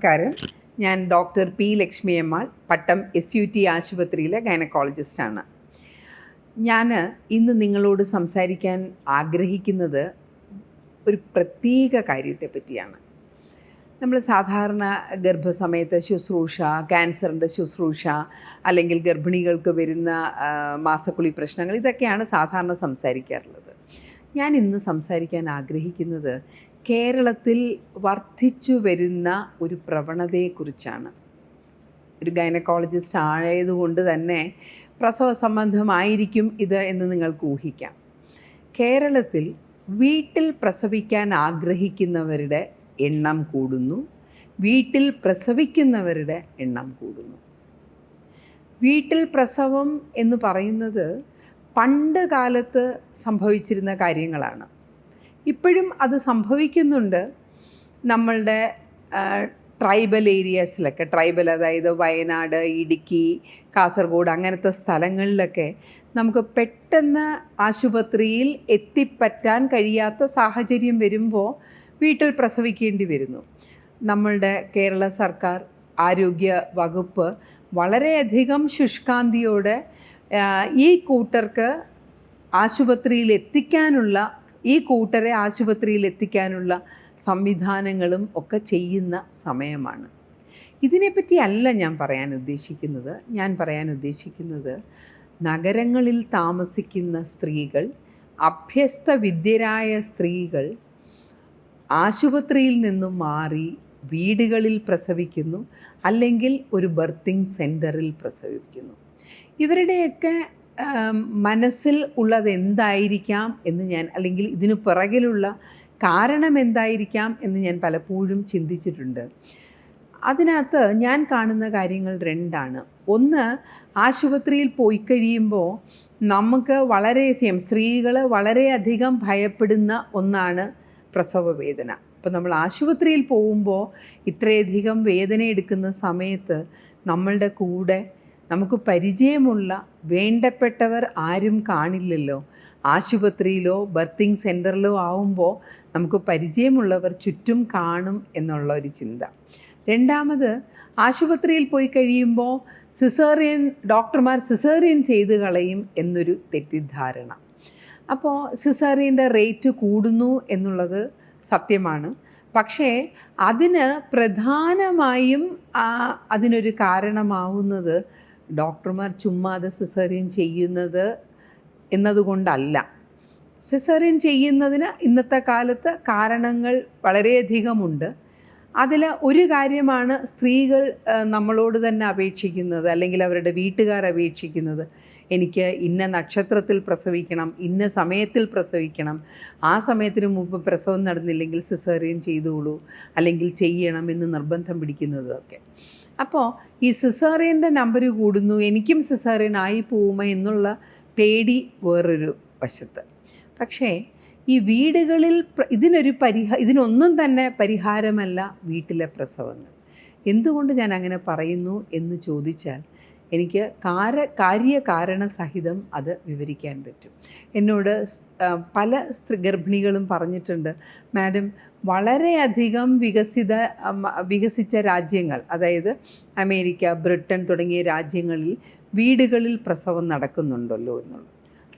നമസ്കാരം. ഞാൻ doctor P Lakshmi Pattom S U T ആശുപത്രിയിലെ ഗൈനക്കോളജിസ്റ്റാണ്. ഞാൻ ഇന്ന് നിങ്ങളോട് സംസാരിക്കാൻ ആഗ്രഹിക്കുന്നത് ഒരു പ്രത്യേക കാര്യത്തെ പറ്റിയാണ്. നമ്മൾ സാധാരണ ഗർഭസമയത്ത് ശുശ്രൂഷ ക്യാൻസറിന്റെ ശുശ്രൂഷ അല്ലെങ്കിൽ ഗർഭിണികൾക്ക് വരുന്ന മാസക്കുളി പ്രശ്നങ്ങൾ ഇതൊക്കെയാണ് സാധാരണ സംസാരിക്കാറുള്ളത്. ഞാൻ ഇന്ന് സംസാരിക്കാൻ ആഗ്രഹിക്കുന്നത് കേരളത്തിൽ വർദ്ധിച്ചു വരുന്ന ഒരു പ്രവണതയെക്കുറിച്ചാണ്. ഒരു ഗൈനക്കോളജിസ്റ്റ് ആയതുകൊണ്ട് തന്നെ പ്രസവ സംബന്ധമായിരിക്കും ഇത് എന്ന് നിങ്ങൾക്ക് ഊഹിക്കാം. കേരളത്തിൽ വീട്ടിൽ പ്രസവിക്കാൻ ആഗ്രഹിക്കുന്നവരുടെ എണ്ണം കൂടുന്നു. വീട്ടിൽ പ്രസവിക്കുന്നവരുടെ എണ്ണം കൂടുന്നു. വീട്ടിൽ പ്രസവം എന്ന് പറയുന്നത് പണ്ട് കാലത്ത് സംഭവിച്ചിരുന്ന കാര്യങ്ങളാണ്. ഇപ്പോഴും അത് സംഭവിക്കുന്നുണ്ട്. നമ്മളുടെ ട്രൈബൽ ഏരിയാസിലൊക്കെ ട്രൈബൽ അതായത് വയനാട് ഇടുക്കി കാസർഗോഡ് അങ്ങനത്തെ സ്ഥലങ്ങളിലൊക്കെ നമുക്ക് പെട്ടെന്ന് ആശുപത്രിയിൽ എത്തിപ്പറ്റാൻ കഴിയാത്ത സാഹചര്യം വരുമ്പോൾ വീട്ടിൽ പ്രസവിക്കേണ്ടി വരുന്നു. നമ്മളുടെ കേരള സർക്കാർ ആരോഗ്യ വകുപ്പ് വളരെയധികം ശുഷ്കാന്തിയോടെ ഈ കൂട്ടർക്ക് ആശുപത്രിയിൽ എത്തിക്കാനുള്ള ഈ കൂട്ടരെ ആശുപത്രിയിൽ എത്തിക്കാനുള്ള സംവിധാനങ്ങളും ഒക്കെ ചെയ്യുന്ന സമയമാണ്. ഇതിനെപ്പറ്റി അല്ല ഞാൻ പറയാൻ ഉദ്ദേശിക്കുന്നത്. ഞാൻ പറയാൻ ഉദ്ദേശിക്കുന്നത് നഗരങ്ങളിൽ താമസിക്കുന്ന സ്ത്രീകൾ അഭ്യസ്ത വിദ്യരായ സ്ത്രീകൾ ആശുപത്രിയിൽ നിന്നും മാറി വീടുകളിൽ പ്രസവിക്കുന്നു അല്ലെങ്കിൽ ഒരു ബർത്തിങ് സെന്ററിൽ പ്രസവിക്കുന്നു. ഇവരുടെയൊക്കെ മനസ്സിൽ ഉള്ളത് എന്തായിരിക്കാം എന്ന് ഞാൻ അല്ലെങ്കിൽ ഇതിനു പിറകിലുള്ള കാരണം എന്തായിരിക്കാം എന്ന് ഞാൻ പലപ്പോഴും ചിന്തിച്ചിട്ടുണ്ട്. അതിനകത്ത് ഞാൻ കാണുന്ന കാര്യങ്ങൾ രണ്ടാണ്. ഒന്ന് ആശുപത്രിയിൽ പോയി കഴിയുമ്പോൾ നമുക്ക് വളരെയധികം സ്ത്രീകൾ വളരെയധികം ഭയപ്പെടുന്ന ഒന്നാണ് പ്രസവ വേദന അപ്പോൾ നമ്മൾ ആശുപത്രിയിൽ പോകുമ്പോൾ ഇത്രയധികം വേദന എടുക്കുന്ന സമയത്ത് നമ്മളുടെ കൂടെ നമുക്ക് പരിചയമുള്ള വേണ്ടപ്പെട്ടവർ ആരും കാണില്ലല്ലോ. ആശുപത്രിയിലോ ബർത്തിങ് സെന്ററിലോ ആവുമ്പോൾ നമുക്ക് പരിചയമുള്ളവർ ചുറ്റും കാണും എന്നുള്ള ഒരു ചിന്ത. രണ്ടാമത് ആശുപത്രിയിൽ പോയി കഴിയുമ്പോൾ സിസേറിയൻ ഡോക്ടർമാർ സിസേറിയൻ ചെയ്ത് കളയും എന്നൊരു തെറ്റിദ്ധാരണ. അപ്പോൾ സിസേറിയന്റെ റേറ്റ് കൂടുന്നു എന്നുള്ളത് സത്യമാണ്. പക്ഷേ അതിന് പ്രധാനമായും അതിനൊരു കാരണമാവുന്നത് ഡോക്ടർമാർ ചുമ്മാതെ സിസേറിയൻ ചെയ്യുന്നത് എന്നതുകൊണ്ടല്ല. സിസേറിയൻ ചെയ്യുന്നതിന് ഇന്നത്തെ കാലത്ത് കാരണങ്ങൾ വളരെയധികമുണ്ട്. അതിൽ ഒരു കാര്യമാണ് സ്ത്രീകൾ നമ്മളോട് തന്നെ അപേക്ഷിക്കുന്നത് അല്ലെങ്കിൽ അവരുടെ വീട്ടുകാർ അപേക്ഷിക്കുന്നത്. എനിക്ക് ഇന്ന നക്ഷത്രത്തിൽ പ്രസവിക്കണം ഇന്ന സമയത്തിൽ പ്രസവിക്കണം. ആ സമയത്തിന് മുമ്പ് പ്രസവം നടന്നില്ലെങ്കിൽ സിസേറിയൻ ചെയ്തോളൂ അല്ലെങ്കിൽ ചെയ്യണം എന്ന് നിർബന്ധം പിടിക്കുന്നതൊക്കെ. അപ്പോൾ ഈ സിസേറിയന്റെ നമ്പർ കൂടുന്നു എനിക്കും സിസേറിയൻ ആയി പോവുമോ എന്നുള്ള പേടി വേറൊരു വശത്ത്. പക്ഷേ ഈ വീടുകളിൽ ഇതിനൊരു പരിഹ ഇതിനൊന്നും തന്നെ പരിഹാരമല്ല വീട്ടിലെ പ്രസവങ്ങൾ. എന്തുകൊണ്ട് ഞാൻ അങ്ങനെ പറയുന്നു എന്ന് ചോദിച്ചാൽ എനിക്ക് കാര കാര്യകാരണ സഹിതം അത് വിവരിക്കാൻ പറ്റും. എന്നോട് പല സ്ത്രീ ഗർഭിണികളും പറഞ്ഞിട്ടുണ്ട് മാഡം വളരെയധികം വികസിത വികസിച്ച രാജ്യങ്ങൾ അതായത് അമേരിക്ക ബ്രിട്ടൻ തുടങ്ങിയ രാജ്യങ്ങളിൽ വീടുകളിൽ പ്രസവം നടക്കുന്നുണ്ടല്ലോ എന്നുള്ളത്.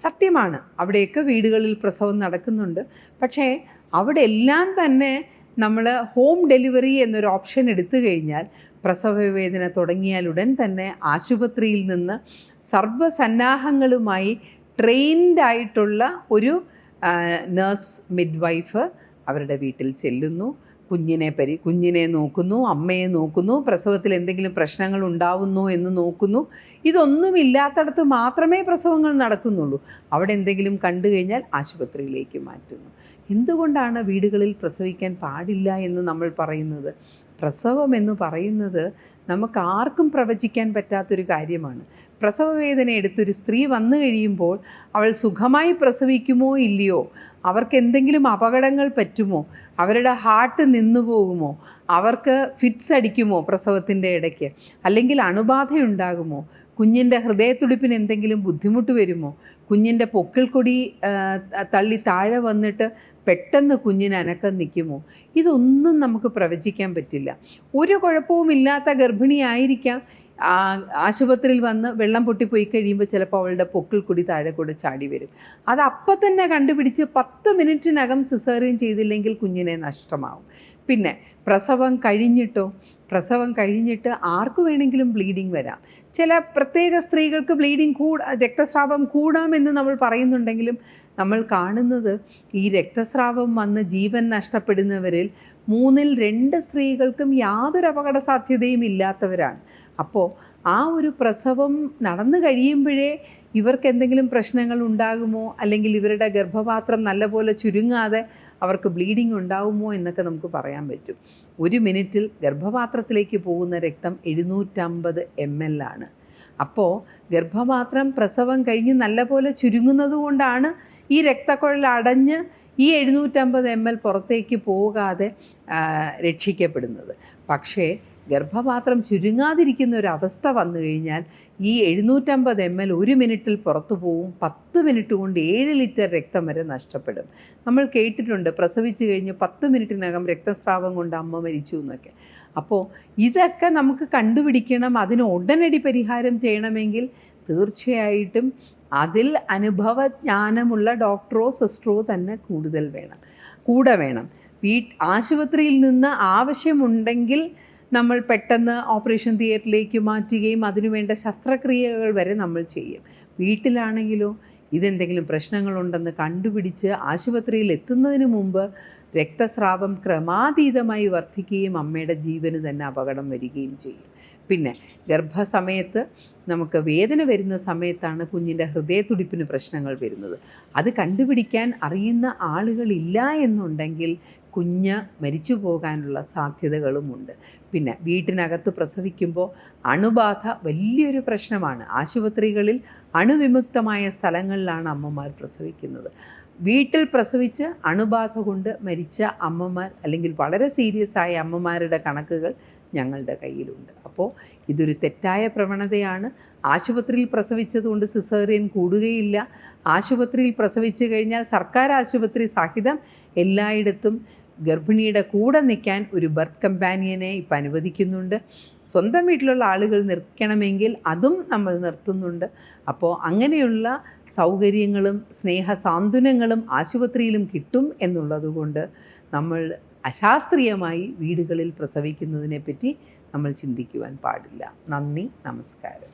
സത്യമാണ് അവിടെയൊക്കെ വീടുകളിൽ പ്രസവം നടക്കുന്നുണ്ട്. പക്ഷേ അവിടെ എല്ലാം തന്നെ നമ്മൾ ഹോം ഡെലിവറി എന്നൊരു ഓപ്ഷൻ എടുത്തു കഴിഞ്ഞാൽ പ്രസവവേദന തുടങ്ങിയാലുടൻ തന്നെ ആശുപത്രിയിൽ നിന്ന് സർവസന്നാഹങ്ങളുമായി ട്രെയിൻഡ് ആയിട്ടുള്ള ഒരു നേഴ്സ് മിഡ്വൈഫ് അവരുടെ വീട്ടിൽ ചെല്ലുന്നു. കുഞ്ഞിനെ പരി കുഞ്ഞിനെ നോക്കുന്നു അമ്മയെ നോക്കുന്നു പ്രസവത്തിൽ എന്തെങ്കിലും പ്രശ്നങ്ങൾ ഉണ്ടാവുന്നു എന്ന് നോക്കുന്നു. ഇതൊന്നും ഇല്ലാത്തടത്ത് മാത്രമേ പ്രസവങ്ങൾ നടക്കുന്നുള്ളൂ. അവിടെ എന്തെങ്കിലും കണ്ടു കഴിഞ്ഞാൽ ആശുപത്രിയിലേക്ക് മാറ്റുന്നു. എന്തുകൊണ്ടാണ് വീടുകളിൽ പ്രസവിക്കാൻ പാടില്ല എന്ന് നമ്മൾ പറയുന്നത്? പ്രസവം എന്ന് പറയുന്നത് നമുക്ക് ആർക്കും പ്രവചിക്കാൻ പറ്റാത്തൊരു കാര്യമാണ്. പ്രസവവേദന എടുത്തൊരു സ്ത്രീ വന്നു കഴിയുമ്പോൾ അവൾ സുഖമായി പ്രസവിക്കുമോ ഇല്ലയോ? അവർക്ക് എന്തെങ്കിലും അപകടങ്ങൾ പറ്റുമോ? അവരുടെ ഹാർട്ട് നിന്നു പോകുമോ? അവർക്ക് ഫിറ്റ്സ് അടിക്കുമോ പ്രസവത്തിന്റെ ഇടയ്ക്ക്? അല്ലെങ്കിൽ അണുബാധ ഉണ്ടാകുമോ കുഞ്ഞിന്റെ ഹൃദയത്തുടിപ്പിന് എന്തെങ്കിലും ബുദ്ധിമുട്ട് വരുമോ? കുഞ്ഞിന്റെ പൊക്കിൾക്കൊടി കൊടി തള്ളി താഴെ വന്നിട്ട് പെട്ടെന്ന് കുഞ്ഞിന് അനക്കം നിൽക്കുമോ? ഇതൊന്നും നമുക്ക് പ്രവചിക്കാൻ പറ്റില്ല. ഒരു കുഴപ്പവും ഇല്ലാത്ത ഗർഭിണിയായിരിക്കാം ആശുപത്രിയിൽ വന്ന് വെള്ളം പൊട്ടിപ്പോയി കഴിയുമ്പോൾ ചിലപ്പോൾ അവളുടെ പൊക്കിൾ കൂടി താഴെ കൂടെ ചാടി വരും. അത് അപ്പം തന്നെ കണ്ടുപിടിച്ച് പത്ത് മിനിറ്റിനകം സിസേറിയൻ ചെയ്തില്ലെങ്കിൽ കുഞ്ഞിനെ നഷ്ടമാവും. പിന്നെ പ്രസവം കഴിഞ്ഞിട്ടോ? പ്രസവം കഴിഞ്ഞിട്ട് ആർക്ക് വേണമെങ്കിലും ബ്ലീഡിങ് വരാം. ചില പ്രത്യേക സ്ത്രീകൾക്ക് ബ്ലീഡിങ് കൂട രക്തസ്രാവം കൂടാമെന്ന് നമ്മൾ പറയുന്നുണ്ടെങ്കിലും നമ്മൾ കാണുന്നത് ഈ രക്തസ്രാവം വന്ന് ജീവൻ നഷ്ടപ്പെടുന്നവരിൽ മൂന്നിൽ രണ്ട് സ്ത്രീകൾക്കും യാതൊരു അപകട സാധ്യതയും ഇല്ലാത്തവരാണ്. അപ്പോൾ ആ ഒരു പ്രസവം നടന്നു കഴിയുമ്പോഴേ ഇവർക്ക് എന്തെങ്കിലും പ്രശ്നങ്ങൾ ഉണ്ടാകുമോ? അല്ലെങ്കിൽ ഇവരുടെ ഗർഭപാത്രം നല്ലപോലെ ചുരുങ്ങാതെ അവർക്ക് ബ്ലീഡിംഗ് ഉണ്ടാവുമോ എന്നൊക്കെ നമുക്ക് പറയാൻ പറ്റും. ഒരു മിനിറ്റിൽ ഗർഭപാത്രത്തിലേക്ക് പോകുന്ന രക്തം എഴുന്നൂറ്റമ്പത് എം എൽ ആണ്. അപ്പോൾ ഗർഭപാത്രം പ്രസവം കഴിഞ്ഞ് നല്ലപോലെ ചുരുങ്ങുന്നത് കൊണ്ടാണ് ഈ രക്തക്കുഴൽ അടഞ്ഞ് ഈ എഴുന്നൂറ്റമ്പത് എം എൽ പുറത്തേക്ക് പോകാതെ രക്ഷിക്കപ്പെടുന്നത്. പക്ഷേ ഗർഭപാത്രം ചുരുങ്ങാതിരിക്കുന്ന ഒരു അവസ്ഥ വന്നു കഴിഞ്ഞാൽ ഈ എഴുന്നൂറ്റമ്പത് എം എൽ ഒരു മിനിറ്റിൽ പുറത്തു പോവും. പത്ത് മിനിറ്റ് കൊണ്ട് ഏഴ് ലിറ്റർ രക്തം വരെ നഷ്ടപ്പെടും. നമ്മൾ കേട്ടിട്ടുണ്ട് പ്രസവിച്ചു കഴിഞ്ഞ് പത്ത് മിനിറ്റിനകം രക്തസ്രാവം കൊണ്ട് അമ്മ മരിച്ചു എന്നൊക്കെ. അപ്പോൾ ഇതൊക്കെ നമുക്ക് കണ്ടുപിടിക്കണം അതിന് ഉടനടി പരിഹാരം ചെയ്യണമെങ്കിൽ തീർച്ചയായിട്ടും അതിൽ അനുഭവജ്ഞാനമുള്ള ഡോക്ടറോ സിസ്റ്ററോ തന്നെ കൂടുതൽ വേണം. കൂടെ വേണം. വീ ആശുപത്രിയിൽ നിന്ന് ആവശ്യമുണ്ടെങ്കിൽ നമ്മൾ പെട്ടെന്ന് ഓപ്പറേഷൻ തിയേറ്ററിലേക്ക് മാറ്റുകയും അതിനുവേണ്ട ശസ്ത്രക്രിയകൾ വരെ നമ്മൾ ചെയ്യും. വീട്ടിലാണെങ്കിലോ ഇതെന്തെങ്കിലും പ്രശ്നങ്ങളുണ്ടെന്ന് കണ്ടുപിടിച്ച് ആശുപത്രിയിൽ എത്തുന്നതിന് മുമ്പ് രക്തസ്രാവം ക്രമാതീതമായി വർദ്ധിക്കുകയും അമ്മയുടെ ജീവന് തന്നെ അപകടം വരികയും ചെയ്യും. പിന്നെ ഗർഭസമയത്ത് നമുക്ക് വേദന വരുന്ന സമയത്താണ് കുഞ്ഞിന്റെ ഹൃദയത്തുടിപ്പിന് പ്രശ്നങ്ങൾ വരുന്നത്. അത് കണ്ടുപിടിക്കാൻ അറിയുന്ന ആളുകളില്ല എന്നുണ്ടെങ്കിൽ കുഞ്ഞ് മരിച്ചു പോകാനുള്ള സാധ്യതകളുമുണ്ട്. പിന്നെ വീട്ടിനകത്ത് പ്രസവിക്കുമ്പോൾ അണുബാധ വലിയൊരു പ്രശ്നമാണ്. ആശുപത്രികളിൽ അണുവിമുക്തമായ സ്ഥലങ്ങളിലാണ് അമ്മമാർ പ്രസവിക്കുന്നത്. വീട്ടിൽ പ്രസവിച്ച് അണുബാധ കൊണ്ട് മരിച്ച അമ്മമാർ അല്ലെങ്കിൽ വളരെ സീരിയസ് ആയ അമ്മമാരുടെ കണക്കുകൾ ഞങ്ങളുടെ കയ്യിലുണ്ട്. അപ്പോൾ ഇതൊരു തെറ്റായ പ്രവണതയാണ്. ആശുപത്രിയിൽ പ്രസവിച്ചതുകൊണ്ട് സിസേറിയൻ കൂടുകയില്ല. ആശുപത്രിയിൽ പ്രസവിച്ചു കഴിഞ്ഞാൽ സർക്കാർ ആശുപത്രി സഹിതം എല്ലായിടത്തും ഗർഭിണിയുടെ കൂടെ നിൽക്കാൻ ഒരു ബർത്ത് കമ്പാനിയനെ ഇപ്പം അനുവദിക്കുന്നുണ്ട്. സ്വന്തം വീട്ടിലുള്ള ആളുകൾ നിൽക്കണമെങ്കിൽ അതും നമ്മൾ നിർത്തുന്നുണ്ട്. അപ്പോൾ അങ്ങനെയുള്ള സൗകര്യങ്ങളും സ്നേഹ സാന്ത്വനങ്ങളും ആശുപത്രിയിലും കിട്ടും എന്നുള്ളതുകൊണ്ട് നമ്മൾ അശാസ്ത്രീയമായി വീടുകളിൽ പ്രസവിക്കുന്നതിനെ പറ്റി നമ്മൾ ചിന്തിക്കുവാൻ പാടില്ല. നന്ദി നമസ്കാരം.